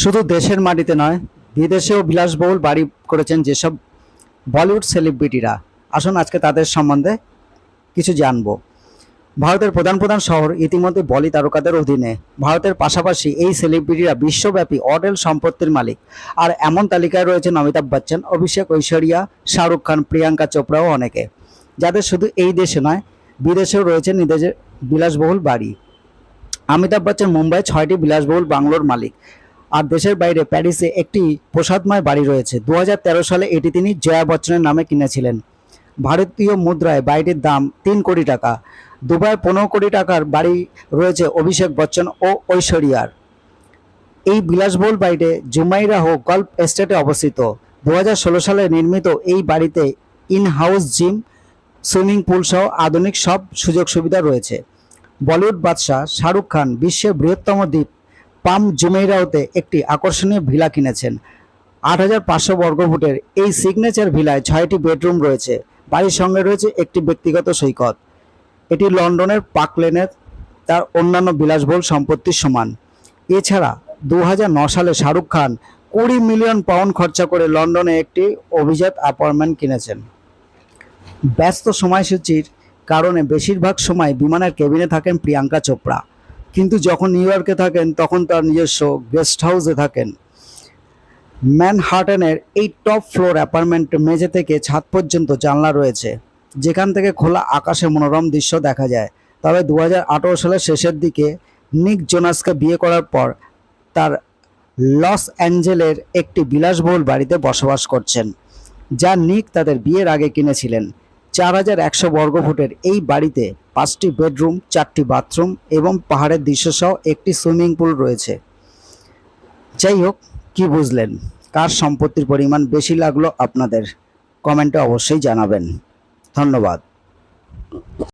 শুধু দেশের মাটিতে নয়, বিদেশেও বিলাসবহুল বাড়ি করেছেন যেসব বলিউড সেলিব্রিটিরা। আসুন আজকে তাদের সম্বন্ধে কিছু জানব। ভারতের প্রধান প্রধান শহর ইতিমধ্যে বলি তারকাদের অধীনে। ভারতের পাশাপাশি এই সেলিব্রিটিরা বিশ্বব্যাপী অডেল সম্পত্তির মালিক। আর এমন তালিকায় রয়েছেন অমিতাভ বচ্চন, অভিষেক ঐশ্বরিয়া, শাহরুখ খান, প্রিয়াঙ্কা চোপড়াও অনেকে। যাদের শুধু এই দেশে নয়, বিদেশেও রয়েছে নিজেদের বিলাসবহুল বাড়ি। অমিতাভ বচ্চন, মুম্বাই ছয়টি বিলাসবহুল বাংলোর মালিক। আর দেশের বাইরে প্যারিসে একটি প্রসাদময় বাড়ি রয়েছে। দু হাজার তেরো সালে এটি তিনি জয়া বচ্চনের নামে কিনেছিলেন। ভারতীয় মুদ্রায় বাড়িটির দাম তিন কোটি টাকা। দুবাই পনেরো কোটি টাকার বাড়ি রয়েছে অভিষেক বচ্চন ও ঐশ্বরিয়ার। এই বিলাসবহুল বাড়িতে জুমাইরাহ গল্ফ এস্টেটে অবস্থিত। দু হাজার ষোলো সালে নির্মিত এই বাড়িতে in house gym, swimming pool সহ আধুনিক সব সুযোগ সুবিধা রয়েছে। বলিউড বাদশাহ শাহরুখ খান বিশ্বের বৃহত্তম দ্বীপ। পাম জুমেইরাওতে একটি আকর্ষণীয় ভিলা কিনেছেন। আট হাজার পাঁচশো বর্গফুটের এই সিগনেচার ভিলায় ছয়টি বেডরুম রয়েছে। বাড়ির সঙ্গে রয়েছে একটি ব্যক্তিগত সৈকত। এটি লন্ডনের পার্ক লেনের তার অন্যান্য বিলাসবহুল সম্পত্তির সমান। এছাড়া দু সালে শাহরুখ খান কুড়ি মিলিয়ন পাউন্ড খরচা করে লন্ডনে একটি অভিজাত অ্যাপার্টমেন্ট কিনেছেন। ব্যস্ত সময়সূচির কারণে বেশিরভাগ সময় বিমানের কেবিনে থাকেন প্রিয়াঙ্কা চোপড়া। কিন্তু যখন নিউ ইয়র্কে থাকেন, তখন তার নিজস্ব গেস্ট হাউসে থাকেন। ম্যানহাটনের এই টপ ফ্লোর অ্যাপার্টমেন্ট মেঝে থেকে ছাদ পর্যন্ত জানলা রয়েছে, যেখান থেকে খোলা আকাশে মনোরম দৃশ্য দেখা যায়। তবে দু হাজার আঠেরো সালের শেষের দিকে নিক জোনাসকে বিয়ে করার পর তার লস অ্যাঞ্জেলের একটি বিলাসবহুল বাড়িতে বসবাস করছেন, যা নিক তাদের বিয়ের আগে কিনেছিলেন। চার হাজার একশো বর্গফুটের এই বাড়িতে পাঁচটি বেডরুম, চারটি বাথরুম এবং পাহাড়ের দৃশ্যসহ একটি সুইমিং পুল রয়েছে। যাই হোক, কী বুঝলেন? কার সম্পত্তির পরিমাণ বেশি লাগল আপনাদের? কমেন্টে অবশ্যই জানাবেন। ধন্যবাদ।